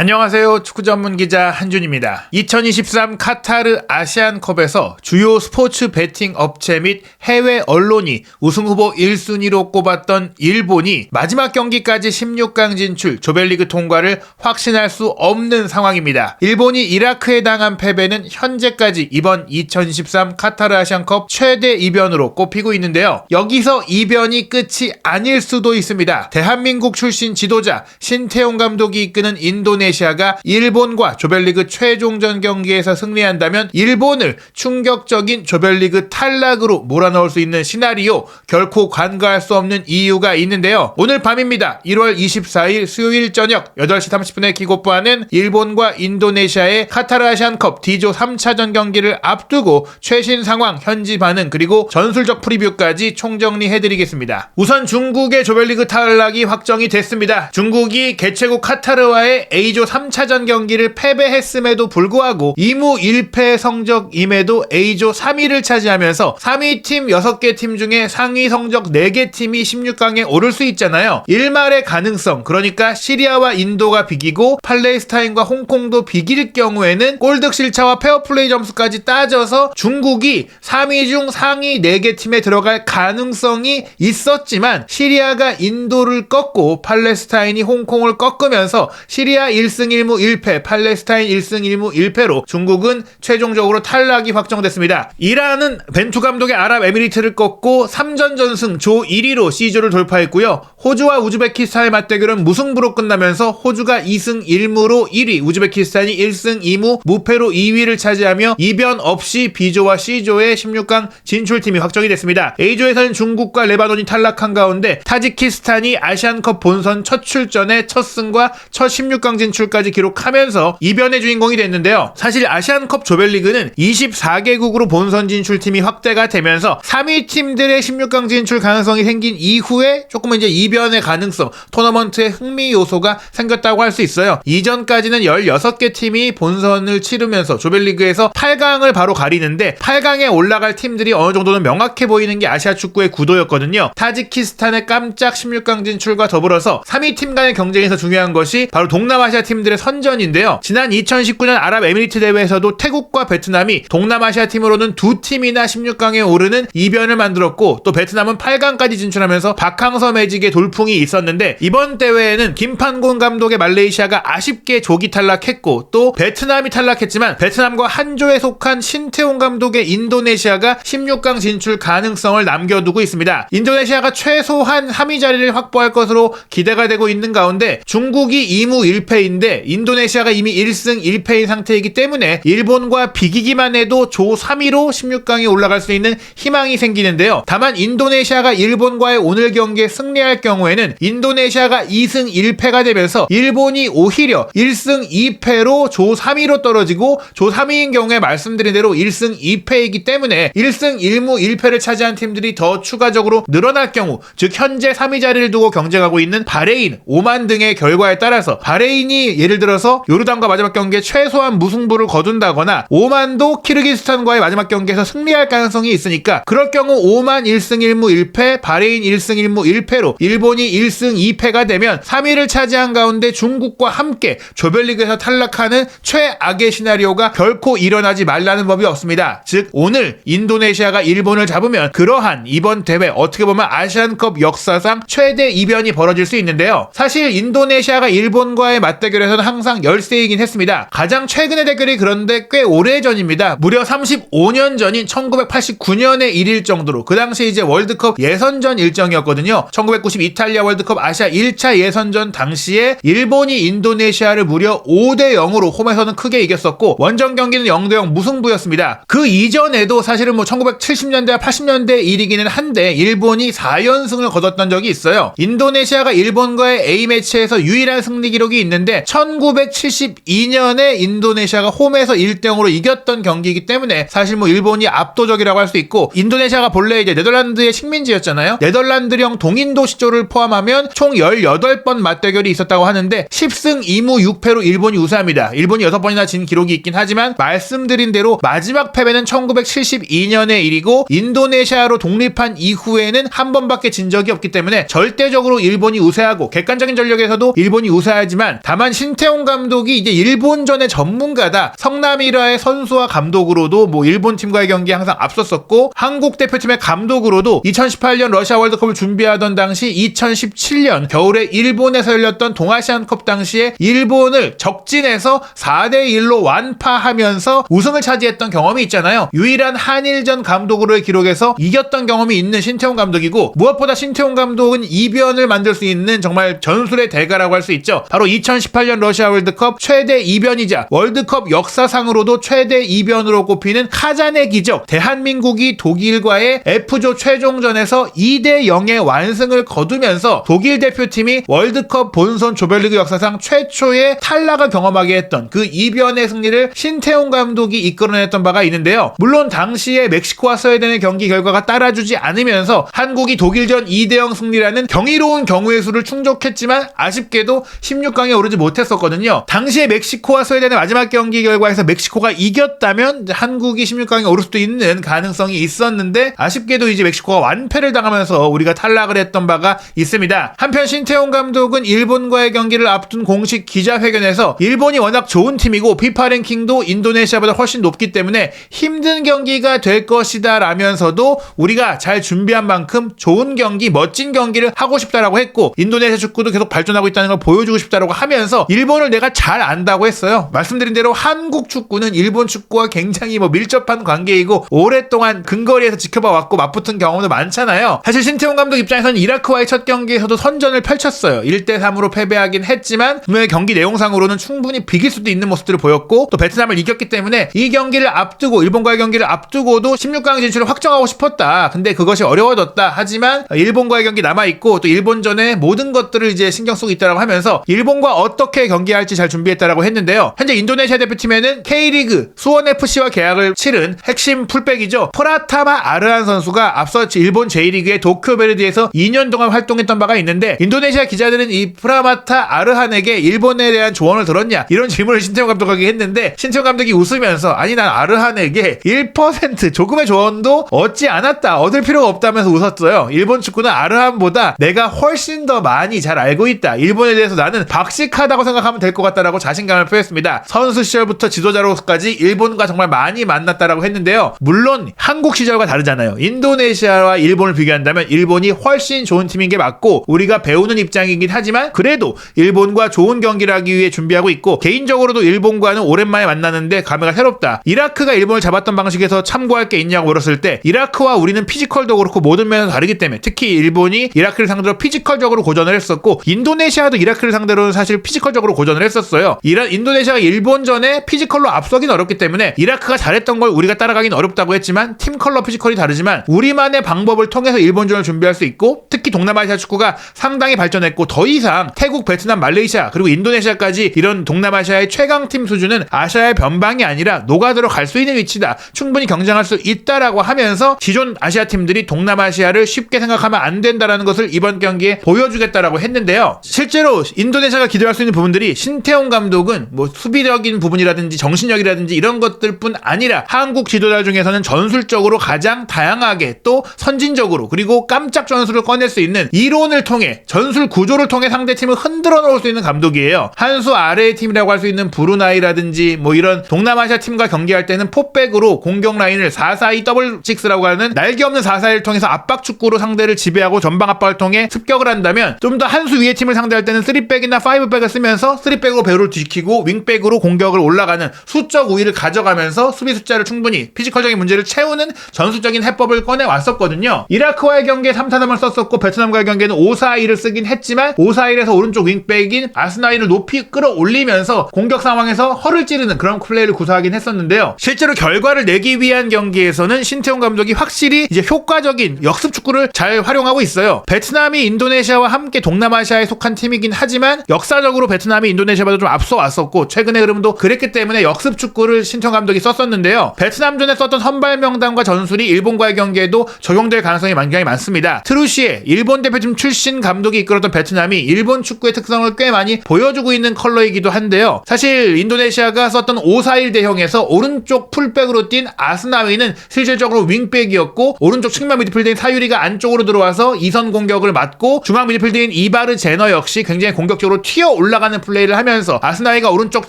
안녕하세요. 축구 전문 기자 한준입니다. 2023 카타르 아시안컵에서 주요 스포츠 베팅 업체 및 해외 언론이 우승 후보 1순위로 꼽았던 일본이 마지막 경기까지 16강 진출, 조별리그 통과를 확신할 수 없는 상황입니다. 일본이 이라크에 당한 패배는 현재까지 이번 2023 카타르 아시안컵 최대 이변으로 꼽히고 있는데요. 여기서 이변이 끝이 아닐 수도 있습니다. 대한민국 출신 지도자 신태용 감독이 이끄는 인도네 시아가 일본과 조별리그 최종전 경기에서 승리한다면 일본을 충격적인 조별리그 탈락으로 몰아넣을 수 있는 시나리오 결코 간과할 수 없는 이유가 있는데요. 오늘 밤입니다. 1월 24일 수요일 저녁 8시 30분에 기고부하는 일본과 인도네시아의 카타르 아시안컵 D조 3차전 경기를 앞두고 최신 상황, 현지 반응 그리고 전술적 프리뷰까지 총정리해드리겠습니다. 우선 중국의 조별리그 탈락이 확정이 됐습니다. 중국이 개최국 카타르와의 A조 3차전 경기를 패배했음에도 불구하고 2무 1패 성적임에도 A조 3위를 차지하면서 3위 팀 6개 팀 중에 상위 성적 4개 팀이 16강에 오를 수 있잖아요. 일말의 가능성, 그러니까 시리아와 인도가 비기고 팔레스타인과 홍콩도 비길 경우에는 골득 실차와 페어플레이 점수까지 따져서 중국이 3위 중 상위 4개 팀에 들어갈 가능성이 있었지만 시리아가 인도를 꺾고 팔레스타인이 홍콩을 꺾으면서 시리아 1승 1무 1패, 팔레스타인 1승 1무 1패로 중국은 최종적으로 탈락이 확정됐습니다. 이란은 벤투 감독의 아랍에미리트를 꺾고 3전 전승 조 1위로 C조를 돌파했고요. 호주와 우즈베키스탄의 맞대결은 무승부로 끝나면서 호주가 2승 1무로 1위, 우즈베키스탄이 1승 2무 무패로 2위를 차지하며 이변 없이 B조와 C조의 16강 진출팀이 확정이 됐습니다. A조에서는 중국과 레바논이 탈락한 가운데 타지키스탄이 아시안컵 본선 첫 출전에 첫 승과 첫 16강 진 출까지 기록하면서 이변의 주인공이 됐는데요. 사실 아시안컵 조별리그는 24개국으로 본선 진출팀이 확대가 되면서 3위 팀들의 16강 진출 가능성이 생긴 이후에 조금 이제 이변의 가능성, 토너먼트의 흥미 요소가 생겼다고 할 수 있어요. 이전까지는 16개 팀이 본선을 치르면서 조별리그에서 8강을 바로 가리는데 8강에 올라갈 팀들이 어느 정도는 명확해 보이는 게 아시아 축구의 구도였거든요. 타지키스탄의 깜짝 16강 진출과 더불어서 3위 팀 간의 경쟁에서 중요한 것이 바로 동남아시아 팀들의 선전인데요. 지난 2019년 아랍에미리트 대회에서도 태국과 베트남이 동남아시아 팀으로는 두 팀이나 16강에 오르는 이변을 만들었고 또 베트남은 8강까지 진출하면서 박항서 매직의 돌풍이 있었는데 이번 대회에는 김판곤 감독의 말레이시아가 아쉽게 조기 탈락했고 또 베트남이 탈락했지만 베트남과 한조에 속한 신태용 감독의 인도네시아가 16강 진출 가능성을 남겨두고 있습니다. 인도네시아가 최소한 3위 자리를 확보할 것으로 기대가 되고 있는 가운데 중국이 2무 1패인 데 인도네시아가 이미 1승 1패인 상태이기 때문에 일본과 비기기만 해도 조 3위로 16강에 올라갈 수 있는 희망이 생기는데요. 다만 인도네시아가 일본과의 오늘 경기에 승리할 경우에는 인도네시아가 2승 1패가 되면서 일본이 오히려 1승 2패로 조 3위로 떨어지고 조 3위인 경우에 말씀드린 대로 1승 2패이기 때문에 1승 1무 1패를 차지한 팀들이 더 추가적으로 늘어날 경우 즉 현재 3위 자리를 두고 경쟁하고 있는 바레인, 오만 등의 결과에 따라서 바레인이 예를 들어서 요르단과 마지막 경기에 최소한 무승부를 거둔다거나 오만도 키르기스탄과의 마지막 경기에서 승리할 가능성이 있으니까 그럴 경우 오만 1승 1무 1패, 바레인 1승 1무 1패로 일본이 1승 2패가 되면 3위를 차지한 가운데 중국과 함께 조별리그에서 탈락하는 최악의 시나리오가 결코 일어나지 말라는 법이 없습니다. 즉 오늘 인도네시아가 일본을 잡으면 그러한 이번 대회 어떻게 보면 아시안컵 역사상 최대 이변이 벌어질 수 있는데요. 사실 인도네시아가 일본과의 맞대 결에서는 항상 열세이긴 했습니다. 가장 최근의 대결이 그런데 꽤 오래 전입니다. 무려 35년 전인 1989년의 일일 정도로 그 당시 이제 월드컵 예선전 일정이었거든요. 1990 이탈리아 월드컵 아시아 1차 예선전 당시에 일본이 인도네시아를 무려 5대 0으로 홈에서는 크게 이겼었고 원정 경기는 0대 0 무승부였습니다. 그 이전에도 사실은 뭐 1970년대와 80년대 일이기는 한데 일본이 4연승을 거뒀던 적이 있어요. 인도네시아가 일본과의 A매치에서 유일한 승리 기록이 있는데 1972년에 인도네시아가 홈에서 1대 0으로 이겼던 경기이기 때문에 사실 뭐 일본이 압도적이라고 할 수 있고 인도네시아가 본래 이제 네덜란드의 식민지였잖아요. 네덜란드령 동인도 시조를 포함하면 총 18번 맞대결이 있었다고 하는데 10승 2무 6패로 일본이 우세합니다. 일본이 6번이나 진 기록이 있긴 하지만 말씀드린 대로 마지막 패배는 1972년의 일이고 인도네시아로 독립한 이후에는 한 번밖에 진 적이 없기 때문에 절대적으로 일본이 우세하고 객관적인 전력에서도 일본이 우세하지만 다만 다만 신태용 감독이 이제 일본전의 전문가다. 성남이라의 선수와 감독으로도 뭐 일본 팀과의 경기에 항상 앞섰었고 한국 대표팀의 감독으로도 2018년 러시아 월드컵을 준비하던 당시 2017년 겨울에 일본에서 열렸던 동아시안컵 당시에 일본을 적진에서 4대 1로 완파하면서 우승을 차지했던 경험이 있잖아요. 유일한 한일전 감독으로의 기록에서 이겼던 경험이 있는 신태용 감독이고 무엇보다 신태용 감독은 이변을 만들 수 있는 정말 전술의 대가라고 할 수 있죠. 바로 2018년 러시아 월드컵 최대 이변이자 월드컵 역사상으로도 최대 이변으로 꼽히는 카잔의 기적. 대한민국이 독일과의 F조 최종전에서 2대 0의 완승을 거두면서 독일 대표팀이 월드컵 본선 조별리그 역사상 최초의 탈락을 경험하게 했던 그 이변의 승리를 신태용 감독이 이끌어냈던 바가 있는데요. 물론 당시에 멕시코와 스웨덴의 경기 결과가 따라주지 않으면서 한국이 독일전 2대 0 승리라는 경이로운 경우의 수를 충족했지만 아쉽게도 16강에 오르지 못했었거든요. 당시에 멕시코와 스웨덴의 마지막 경기 결과에서 멕시코가 이겼다면 한국이 16강에 오를 수도 있는 가능성이 있었는데 아쉽게도 이제 멕시코가 완패를 당하면서 우리가 탈락을 했던 바가 있습니다. 한편 신태용 감독은 일본과의 경기를 앞둔 공식 기자회견에서 일본이 워낙 좋은 팀이고 피파 랭킹도 인도네시아보다 훨씬 높기 때문에 힘든 경기가 될 것이다 라면서도 우리가 잘 준비한 만큼 좋은 경기, 멋진 경기를 하고 싶다라고 했고 인도네시아 축구도 계속 발전하고 있다는 걸 보여주고 싶다라고 하면서 일본을 내가 잘 안다고 했어요. 말씀드린 대로 한국 축구는 일본 축구와 굉장히 뭐 밀접한 관계이고 오랫동안 근거리에서 지켜봐 왔고 맞붙은 경험도 많잖아요. 사실 신태용 감독 입장에서는 이라크와의 첫 경기에서도 선전을 펼쳤어요. 1대 3으로 패배하긴 했지만 분명히 경기 내용상으로는 충분히 비길 수도 있는 모습들을 보였고 또 베트남을 이겼기 때문에 이 경기를 앞두고 일본과의 경기를 앞두고도 16강 진출을 확정하고 싶었다. 근데 그것이 어려워졌다. 하지만 일본과의 경기 남아 있고 또 일본전에 모든 것들을 이제 신경 쓰고 있다라고 하면서 일본과 어 떻게 경기할지 잘 준비했다라고 했는데요. 현재 인도네시아 대표팀에는 K리그 수원 FC와 계약을 치른 핵심 풀백이죠. 프라타마 아르한 선수가 앞서 일본 J리그의 도쿄 베르디에서 2년 동안 활동했던 바가 있는데 인도네시아 기자들은 이 프라마타 아르한에게 일본에 대한 조언을 들었냐 이런 질문을 신태용 감독에게 했는데 신태용 감독이 웃으면서 아니 난 아르한에게 1% 조금의 조언도 얻지 않았다 얻을 필요가 없다면서 웃었어요. 일본 축구는 아르한보다 내가 훨씬 더 많이 잘 알고 있다. 일본에 대해서 나는 박식하다 고 생각하면 될 것 같다라고 자신감을 표했습니다. 선수 시절부터 지도자로까지 일본과 정말 많이 만났다라고 했는데요. 물론 한국 시절과 다르잖아요. 인도네시아와 일본을 비교한다면 일본이 훨씬 좋은 팀인 게 맞고 우리가 배우는 입장이긴 하지만 그래도 일본과 좋은 경기를 하기 위해 준비하고 있고 개인적으로도 일본과는 오랜만에 만나는데 감회가 새롭다. 이라크가 일본을 잡았던 방식에서 참고할 게 있냐고 물었을 때 이라크와 우리는 피지컬도 그렇고 모든 면에서 다르기 때문에 특히 일본이 이라크를 상대로 피지컬적으로 고전을 했었고 인도네시아도 이라크를 상대로는 사실 피지 컬적으로 고전을 했었어요. 이런 인도네시아가 일본전에 피지컬로 앞서긴 어렵기 때문에 이라크가 잘했던 걸 우리가 따라가긴 어렵다고 했지만 팀 컬러 피지컬이 다르지만 우리만의 방법을 통해서 일본전을 준비할 수 있고 특히 동남아시아 축구가 상당히 발전했고 더 이상 태국, 베트남, 말레이시아 그리고 인도네시아까지 이런 동남아시아의 최강팀 수준은 아시아의 변방이 아니라 녹아들어 갈수 있는 위치다. 충분히 경쟁할 수 있다라고 하면서 기존 아시아 팀들이 동남아시아를 쉽게 생각하면 안 된다라는 것을 이번 경기에 보여주겠다라고 했는데요. 실제로 인도네시아가 기대할 수 있는 부분들이 신태용 감독은 뭐 수비적인 부분이라든지 정신력이라든지 이런 것들뿐 아니라 한국 지도자 중에서는 전술적으로 가장 다양하게 또 선진적으로 그리고 깜짝 전술을 꺼낼 수 있는 이론을 통해 전술 구조를 통해 상대 팀을 흔들어 놓을 수 있는 감독이에요. 한 수 아래의 팀이라고 할 수 있는 브루나이라든지 뭐 이런 동남아시아 팀과 경기할 때는 포백으로 공격 라인을 442 더블 식스라고 하는 날개 없는 441을 통해서 압박 축구로 상대를 지배하고 전방 압박을 통해 습격을 한다면 좀 더 한 수 위의 팀을 상대할 때는 3백이나 5백을 쓰면 서 3백으로 배우를 뒤키고 윙백으로 공격을 올라가는 수적 우위를 가져가면서 수비 숫자를 충분히 피지컬적인 문제를 채우는 전술적인 해법을 꺼내 왔었거든요. 이라크와의 경기에 3타담을 썼었고 베트남과의 경기에는 542를 쓰긴 했지만 541에서 오른쪽 윙백인 아스나이를 높이 끌어올리면서 공격 상황에서 허를 찌르는 그런 플레이를 구사하긴 했었는데요. 실제로 결과를 내기 위한 경기에서는 신태용 감독이 확실히 이제 효과적인 역습 축구를 잘 활용하고 있어요. 베트남이 인도네시아와 함께 동남아시아에 속한 팀이긴 하지만 역사적으로 베트남이 인도네시아보다 좀 앞서 왔었고 최근의 흐름도 그랬기 때문에 역습 축구를 신청 감독이 썼었는데요. 베트남전에 썼던 선발 명단과 전술이 일본과의 경기에도 적용될 가능성이 굉장히 많습니다. 트루시에 일본 대표팀 출신 감독이 이끌었던 베트남이 일본 축구의 특성을 꽤 많이 보여주고 있는 컬러이기도 한데요. 사실 인도네시아가 썼던 541 대형에서 오른쪽 풀백으로 뛴 아스나위는 실질적으로 윙백이었고 오른쪽 측면 미드필더인 사유리가 안쪽으로 들어와서 이선 공격을 맞고 중앙 미드필더인 이바르 제너 역시 굉장히 공격적으로 튀어 올라 가는 플레이를 하면서 아스나이가 오른쪽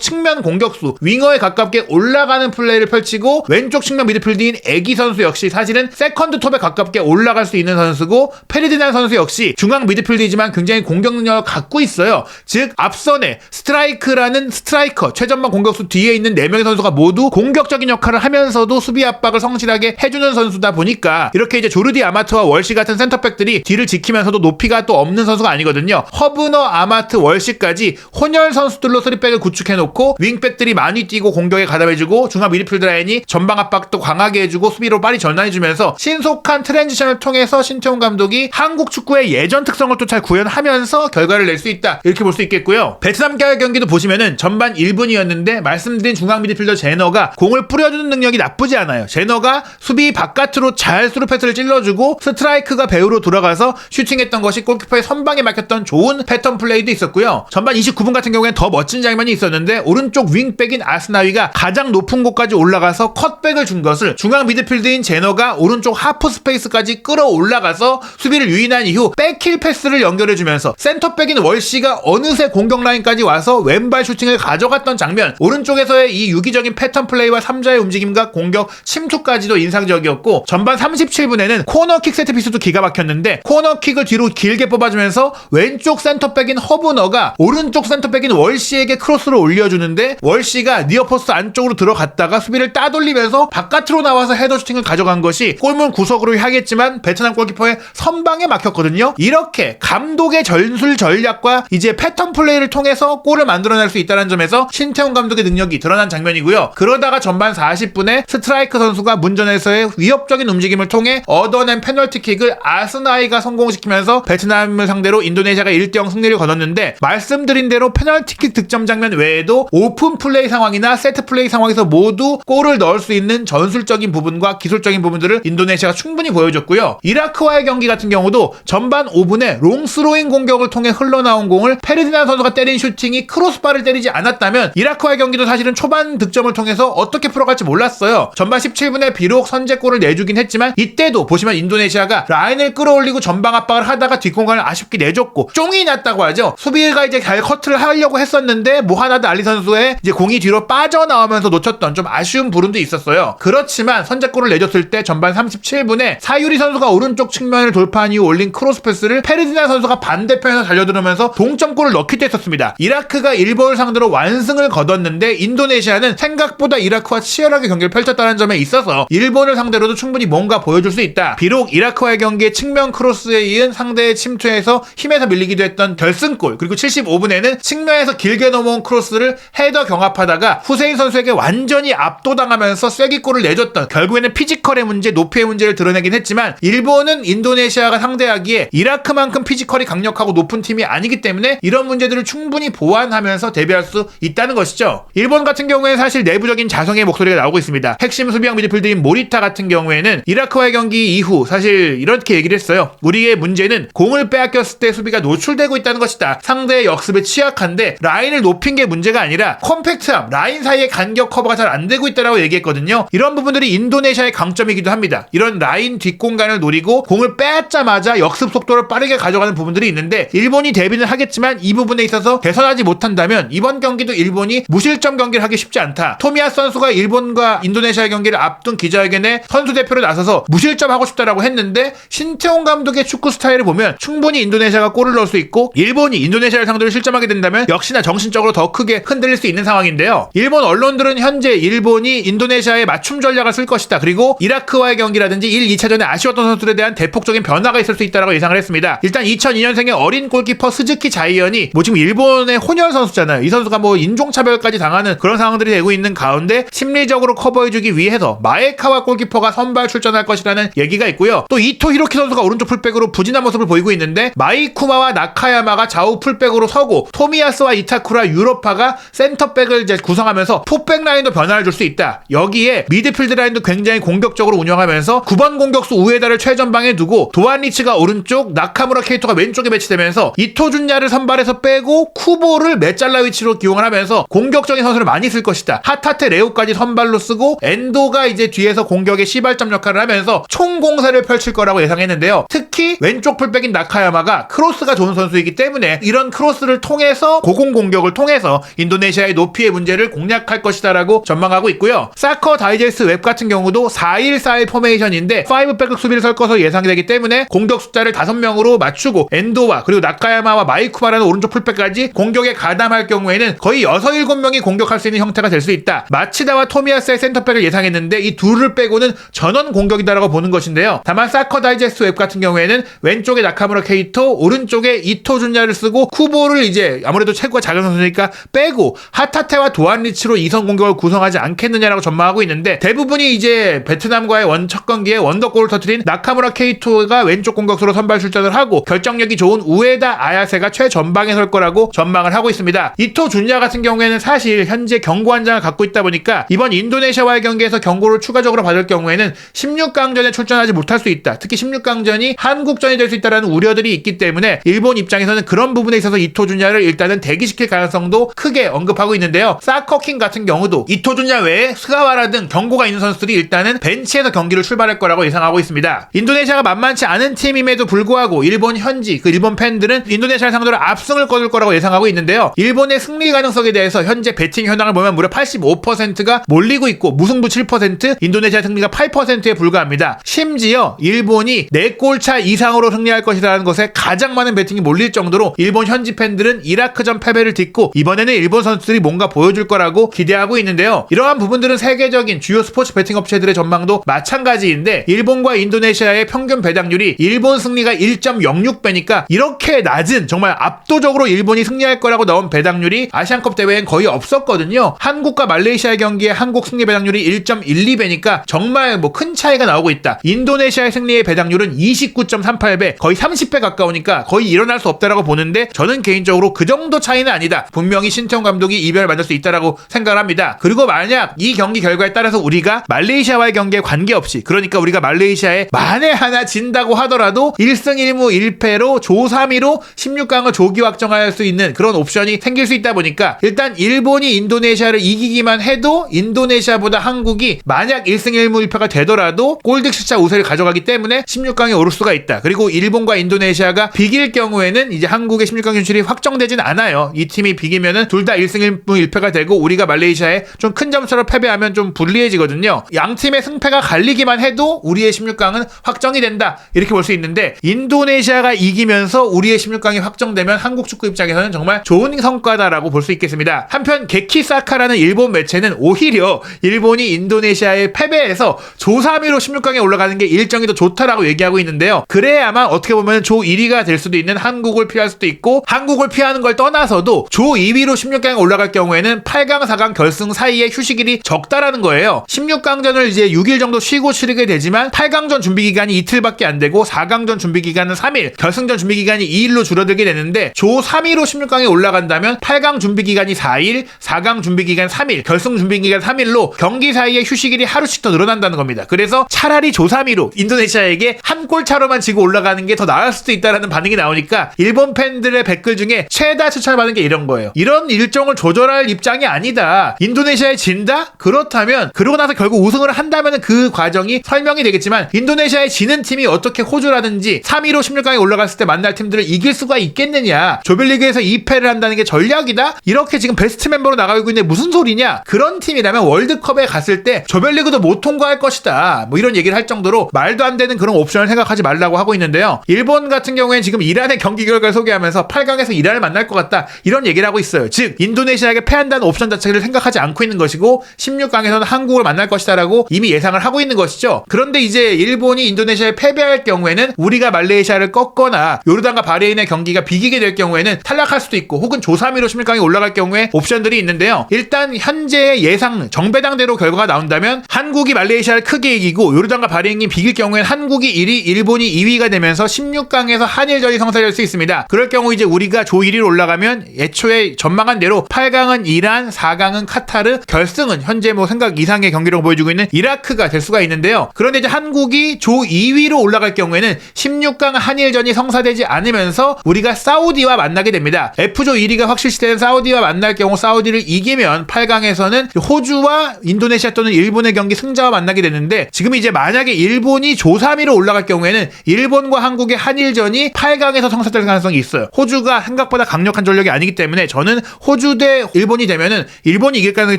측면 공격수 윙어에 가깝게 올라가는 플레이를 펼치고 왼쪽 측면 미드필드인 애기 선수 역시 사실은 세컨드 톱에 가깝게 올라갈 수 있는 선수고 페르디난 선수 역시 중앙 미드필드이지만 굉장히 공격 능력을 갖고 있어요. 즉 앞선에 스트라이크라는 스트라이커 최전방 공격수 뒤에 있는 4명의 선수가 모두 공격적인 역할을 하면서도 수비 압박을 성실하게 해주는 선수다 보니까 이렇게 이제 조르디 아마트와 월시 같은 센터백들이 뒤를 지키면서도 높이가 또 없는 선수가 아니거든요. 허브너 아마트 월시까지 혼혈 선수들로 스리백을 구축해놓고 윙백들이 많이 뛰고 공격에 가담해주고 중앙 미드필드 라인이 전방 압박도 강하게 해주고 수비로 빨리 전환해주면서 신속한 트랜지션을 통해서 신태용 감독이 한국 축구의 예전 특성을 또 잘 구현하면서 결과를 낼 수 있다 이렇게 볼 수 있겠고요. 베트남과의 경기도 보시면은 전반 1분이었는데 말씀드린 중앙 미드필더 제너가 공을 뿌려주는 능력이 나쁘지 않아요. 제너가 수비 바깥으로 잘 스루 패스를 찔러주고 스트라이크가 배우로 돌아가서 슈팅했던 것이 골키퍼의 선방에 막혔던 좋은 패턴 플레이도 있었고요. 전반 29분 같은 경우에는 더 멋진 장면이 있었는데 오른쪽 윙백인 아스나위가 가장 높은 곳까지 올라가서 컷백을 준 것을 중앙 미드필드인 제너가 오른쪽 하프 스페이스까지 끌어 올라가서 수비를 유인한 이후 백힐 패스를 연결해주면서 센터백인 월시가 어느새 공격 라인까지 와서 왼발 슈팅을 가져갔던 장면. 오른쪽에서의 이 유기적인 패턴 플레이와 3자의 움직임과 공격 침투까지도 인상적이었고 전반 37분에는 코너킥 세트피스도 기가 막혔는데 코너킥을 뒤로 길게 뽑아주면서 왼쪽 센터백인 허브너가 오른 쪽 센터백인 월시에게 크로스를 올려주는데 월시가 니어포스트 안쪽으로 들어갔다가 수비를 따돌리면서 바깥으로 나와서 헤더 슈팅을 가져간 것이 골문 구석으로 향했지만 베트남 골키퍼의 선방에 막혔거든요. 이렇게 감독의 전술 전략과 이제 패턴 플레이를 통해서 골을 만들어낼 수 있다는 점에서 신태용 감독의 능력이 드러난 장면이고요. 그러다가 전반 40분에 스트라이크 선수가 문전에서의 위협적인 움직임을 통해 얻어낸 페널티킥을 아스나이가 성공시키면서 베트남을 상대로 인도네시아가 1대0 승리를 거뒀는데 말씀드린 대로 페널티킥 득점 장면 외에도 오픈 플레이 상황이나 세트 플레이 상황에서 모두 골을 넣을 수 있는 전술적인 부분과 기술적인 부분들을 인도네시아가 충분히 보여줬고요. 이라크와의 경기 같은 경우도 전반 5분에 롱스로잉 공격을 통해 흘러나온 공을 페르디난 선수가 때린 슈팅이 크로스바를 때리지 않았다면 이라크와의 경기도 사실은 초반 득점을 통해서 어떻게 풀어갈지 몰랐어요. 전반 17분에 비록 선제골을 내주긴 했지만 이때도 보시면 인도네시아가 라인을 끌어올리고 전방 압박을 하다가 뒷공간을 아쉽게 내줬고 쫑이 났다고 하죠. 수비가 이제 잘 커트를 하려고 했었는데 모하나드 알리 선수의 이제 공이 뒤로 빠져나오면서 놓쳤던 좀 아쉬운 부분도 있었어요. 그렇지만 선제골을 내줬을 때 전반 37분에 사유리 선수가 오른쪽 측면을 돌파한 이후 올린 크로스 패스를 페르디나 선수가 반대편에서 달려들으면서 동점골을 넣기도 했었습니다. 이라크가 일본을 상대로 완승을 거뒀는데 인도네시아는 생각보다 이라크와 치열하게 경기를 펼쳤다는 점에 있어서 일본을 상대로도 충분히 뭔가 보여줄 수 있다. 비록 이라크와의 경기에 측면 크로스에 이은 상대의 침투에서 힘에서 밀리기도 했던 결승골 그리고 75분에는 측면에서 길게 넘어온 크로스를 헤더 경합하다가 후세인 선수에게 완전히 압도당하면서 쐐기골을 내줬던 결국에는 피지컬의 문제, 높이의 문제를 드러내긴 했지만 일본은 인도네시아가 상대하기에 이라크만큼 피지컬이 강력하고 높은 팀이 아니기 때문에 이런 문제들을 충분히 보완하면서 대비할 수 있다는 것이죠. 일본 같은 경우에는 사실 내부적인 자성의 목소리가 나오고 있습니다. 핵심 수비형 미드필드인 모리타 같은 경우에는 이라크와의 경기 이후 사실 이렇게 얘기를 했어요. 우리의 문제는 공을 빼앗겼을 때 수비가 노출되고 있다는 것이다. 상대의 역습에 취약한데 라인을 높인 게 문제가 아니라 컴팩트함, 라인 사이의 간격 커버가 잘 안 되고 있다라고 얘기했거든요. 이런 부분들이 인도네시아의 강점이기도 합니다. 이런 라인 뒷공간을 노리고 공을 빼앗자마자 역습 속도를 빠르게 가져가는 부분들이 있는데 일본이 대비는 하겠지만 이 부분에 있어서 개선하지 못한다면 이번 경기도 일본이 무실점 경기를 하기 쉽지 않다. 토미야스 선수가 일본과 인도네시아 경기를 앞둔 기자회견에 선수 대표로 나서서 무실점 하고 싶다라고 했는데 신태용 감독의 축구 스타일을 보면 충분히 인도네시아가 골을 넣을 수 있고 일본이 인도네시아를 상대로 실점 하게 된다면 역시나 정신적으로 더 크게 흔들릴 수 있는 상황인데요. 일본 언론들은 현재 일본이 인도네시아의 맞춤 전략을 쓸 것이다. 그리고 이라크와의 경기라든지 1, 2차전에 아쉬웠던 선수들에 대한 대폭적인 변화가 있을 수 있다라고 예상을 했습니다. 일단 2002년생의 어린 골키퍼 스즈키 자이언이 뭐 지금 일본의 혼혈 선수잖아요. 이 선수가 뭐 인종차별까지 당하는 그런 상황들이 되고 있는 가운데 심리적으로 커버해주기 위해서 마에카와 골키퍼가 선발 출전할 것이라는 얘기가 있고요. 또 이토 히로키 선수가 오른쪽 풀백으로 부진한 모습을 보이고 있는데 마이쿠마와 나카야마가 좌우 풀백으로 서고 토미야스와 이타쿠라 유로파가 센터백을 이제 구성하면서 포백 라인도 변화를 줄 수 있다. 여기에 미드필드 라인도 굉장히 공격적으로 운영하면서 9번 공격수 우에다를 최전방에 두고 도안 리치가 오른쪽, 나카무라 케이토가 왼쪽에 배치되면서 이토준야를 선발해서 빼고 쿠보를 메잘라 위치로 기용을 하면서 공격적인 선수를 많이 쓸 것이다. 하타테 레오까지 선발로 쓰고 엔도가 이제 뒤에서 공격의 시발점 역할을 하면서 총공세를 펼칠 거라고 예상했는데요. 특히 왼쪽 풀백인 나카야마가 크로스가 좋은 선수이기 때문에 이런 크로스를 통 해서 고공 공격을 통해서 인도네시아의 높이의 문제를 공략할 것이다라고 전망하고 있고요. 사커 다이제스트 웹 같은 경우도 4-1-4-1 포메이션인데 5백업 수비를 설 것으로 예상되기 때문에 공격 숫자를 5명으로 맞추고 엔도와 그리고 나카야마와 마이쿠마라는 오른쪽 풀백까지 공격에 가담할 경우에는 거의 6, 7명이 공격할 수 있는 형태가 될 수 있다. 마치다와 토미야스의 센터백을 예상했는데 이 둘을 빼고는 전원 공격이다라고 보는 것인데요. 다만 사커 다이제스트 웹 같은 경우에는 왼쪽에 나카무라 케이토, 오른쪽에 이토 준야를 쓰고 쿠보를 이제 아무래도 체구가 작은 선수니까 빼고 하타테와 도안리치로 이선 공격을 구성하지 않겠느냐라고 전망하고 있는데 대부분이 이제 베트남과의 원 첫 경기에 원더골을 터뜨린 나카무라 케이토가 왼쪽 공격수로 선발 출전을 하고 결정력이 좋은 우에다 아야세가 최전방에 설 거라고 전망을 하고 있습니다. 이토 준야 같은 경우에는 사실 현재 경고 한 장을 갖고 있다 보니까 이번 인도네시아와의 경기에서 경고를 추가적으로 받을 경우에는 16강전에 출전하지 못할 수 있다. 특히 16강전이 한국전이 될 수 있다는 우려들이 있기 때문에 일본 입장에서는 그런 부분에 있어서 이토 준야 를 일단은 대기시킬 가능성도 크게 언급하고 있는데요. 사커킹 같은 경우도 이토 준야 외에 스가와라 등 경고가 있는 선수들이 일단은 벤치에서 경기를 출발할 거라고 예상하고 있습니다. 인도네시아가 만만치 않은 팀임에도 불구하고 일본 현지 그 일본 팬들은 인도네시아를 상대로 압승을 거둘 거라고 예상하고 있는데요. 일본의 승리 가능성에 대해서 현재 배팅 현황을 보면 무려 85%가 몰리고 있고 무승부 7%, 인도네시아 승리가 8%에 불과합니다. 심지어 일본이 4골 차 이상으로 승리할 것이라는 것에 가장 많은 배팅이 몰릴 정도로 일본 현지 팬들은 이라크전 패배를 딛고 이번에는 일본 선수들이 뭔가 보여줄 거라고 기대하고 있는데요. 이러한 부분들은 세계적인 주요 스포츠 배팅 업체들의 전망도 마찬가지인데 일본과 인도네시아의 평균 배당률이 일본 승리가 1.06배니까 이렇게 낮은 정말 압도적으로 일본이 승리할 거라고 넣은 배당률이 아시안컵 대회엔 거의 없었거든요. 한국과 말레이시아 경기의 한국 승리 배당률이 1.12배니까 정말 뭐 큰 차이가 나오고 있다. 인도네시아의 승리의 배당률은 29.38배, 거의 30배 가까우니까 거의 일어날 수 없다라고 보는데 저는 개인적으로 그 정도 차이는 아니다. 분명히 신태용 감독이 이별을 만들 수 있다라고 생각을 합니다. 그리고 만약 이 경기 결과에 따라서 우리가 말레이시아와의 경기에 관계없이 그러니까 우리가 말레이시아에 만에 하나 진다고 하더라도 1승 1무 1패로 조 3위로 16강을 조기 확정할 수 있는 그런 옵션이 생길 수 있다 보니까 일단 일본이 인도네시아를 이기기만 해도 인도네시아보다 한국이 만약 1승 1무 1패가 되더라도 골드스차 우세를 가져가기 때문에 16강에 오를 수가 있다. 그리고 일본과 인도네시아가 비길 경우에는 이제 한국의 16강 진출이 확정 되진 않아요. 이 팀이 비기면은 둘 다 1승 1무 1패가 되고 우리가 말레이시아에 좀 큰 점수로 패배하면 좀 불리해지거든요. 양 팀의 승패가 갈리기만 해도 우리의 16강은 확정이 된다. 이렇게 볼 수 있는데 인도네시아가 이기면서 우리의 16강이 확정되면 한국 축구 입장에서는 정말 좋은 성과다라고 볼 수 있겠습니다. 한편 게키사카라는 일본 매체는 오히려 일본이 인도네시아에 패배해서 조 3위로 16강에 올라가는 게 일정이 더 좋다라고 얘기하고 있는데요. 그래야만 어떻게 보면 조 1위가 될 수도 있는 한국을 피할 수도 있고 한국을 피 하는 걸 떠나서도 조 2위로 16강에 올라갈 경우에는 8강, 4강 결승 사이에 휴식일이 적다라는 거예요. 16강전을 이제 6일 정도 쉬고 치르게 되지만 8강전 준비 기간이 이틀밖에 안 되고 4강전 준비 기간은 3일, 결승전 준비 기간이 2일로 줄어들게 되는데 조 3위로 16강에 올라간다면 8강 준비 기간이 4일, 4강 준비 기간 3일, 결승 준비 기간 3일로 경기 사이에 휴식일이 하루씩 더 늘어난다는 겁니다. 그래서 차라리 조 3위로 인도네시아에게 한 골 차로만 지고 올라가는 게 더 나을 수도 있다라는 반응이 나오니까 일본 팬들의 댓글 중에 최다 추천받은 게 이런 거예요. 이런 일정을 조절할 입장이 아니다. 인도네시아에 진다? 그렇다면 그러고 나서 결국 우승을 한다면 그 과정이 설명이 되겠지만 인도네시아에 지는 팀이 어떻게 호주라든지 3위로 16강에 올라갔을 때 만날 팀들을 이길 수가 있겠느냐? 조별리그에서 2패를 한다는 게 전략이다? 이렇게 지금 베스트 멤버로 나가고 있는데 무슨 소리냐? 그런 팀이라면 월드컵에 갔을 때 조별리그도 못 통과할 것이다. 뭐 이런 얘기를 할 정도로 말도 안 되는 그런 옵션을 생각하지 말라고 하고 있는데요. 일본 같은 경우에는 지금 이란의 경기 결과를 소개하면서 8강에서 이란을 만날 것 같다. 이런 얘기를 하고 있어요. 즉 인도네시아에게 패한다는 옵션 자체를 생각하지 않고 있는 것이고 16강에서는 한국을 만날 것이다라고 이미 예상을 하고 있는 것이죠. 그런데 이제 일본이 인도네시아에 패배할 경우에는 우리가 말레이시아를 꺾거나 요르단과 바레인의 경기가 비기게 될 경우에는 탈락할 수도 있고 혹은 조3위로 16강에 올라갈 경우에 옵션들이 있는데요. 일단 현재의 예상 정배당대로 결과가 나온다면 한국이 말레이시아를 크게 이기고 요르단과 바레인이 비길 경우에는 한국이 1위, 일본이 2위가 되면서 16강에서 한일전이 성사될 수 있습니다. 그럴 경우 이제 우리가 조 1위로 올라가면 애초에 전망한 대로 8강은 이란, 4강은 카타르, 결승은 현재 뭐 생각 이상의 경기력을 보여주고 있는 이라크가 될 수가 있는데요. 그런데 이제 한국이 조 2위로 올라갈 경우에는 16강 한일전이 성사되지 않으면서 우리가 사우디와 만나게 됩니다. F조 1위가 확실시되는 사우디와 만날 경우 사우디를 이기면 8강에서는 호주와 인도네시아 또는 일본의 경기 승자와 만나게 되는데 지금 이제 만약에 일본이 조 3위로 올라갈 경우에는 일본과 한국의 한일전이 8강에서 성사될 가능성이 있어요. 호주가 생각보다 호주보다 강력한 전력이 아니기 때문에 저는 호주 대 일본이 되면은 일본이 이길 가능성이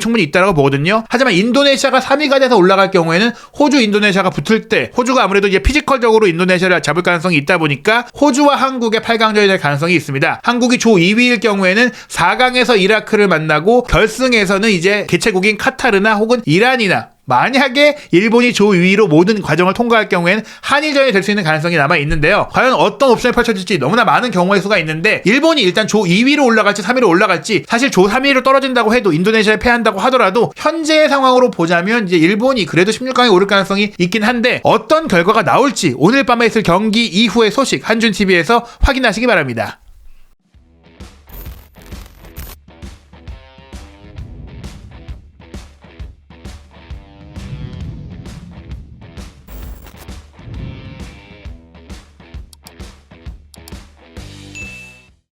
충분히 있다고 보거든요. 하지만 인도네시아가 3위가 돼서 올라갈 경우에는 호주 인도네시아가 붙을 때 호주가 아무래도 이제 피지컬적으로 인도네시아를 잡을 가능성이 있다 보니까 호주와 한국의 8강전이 될 가능성이 있습니다. 한국이 조 2위일 경우에는 4강에서 이라크를 만나고 결승에서는 이제 개최국인 카타르나 혹은 이란이나 만약에 일본이 조 2위로 모든 과정을 통과할 경우에는 한일전이 될 수 있는 가능성이 남아 있는데요. 과연 어떤 옵션이 펼쳐질지 너무나 많은 경우의 수가 있는데 일본이 일단 조 2위로 올라갈지 3위로 올라갈지 사실 조 3위로 떨어진다고 해도 인도네시아에 패한다고 하더라도 현재의 상황으로 보자면 이제 일본이 그래도 16강에 오를 가능성이 있긴 한데 어떤 결과가 나올지 오늘 밤에 있을 경기 이후의 소식 한준 TV에서 확인하시기 바랍니다.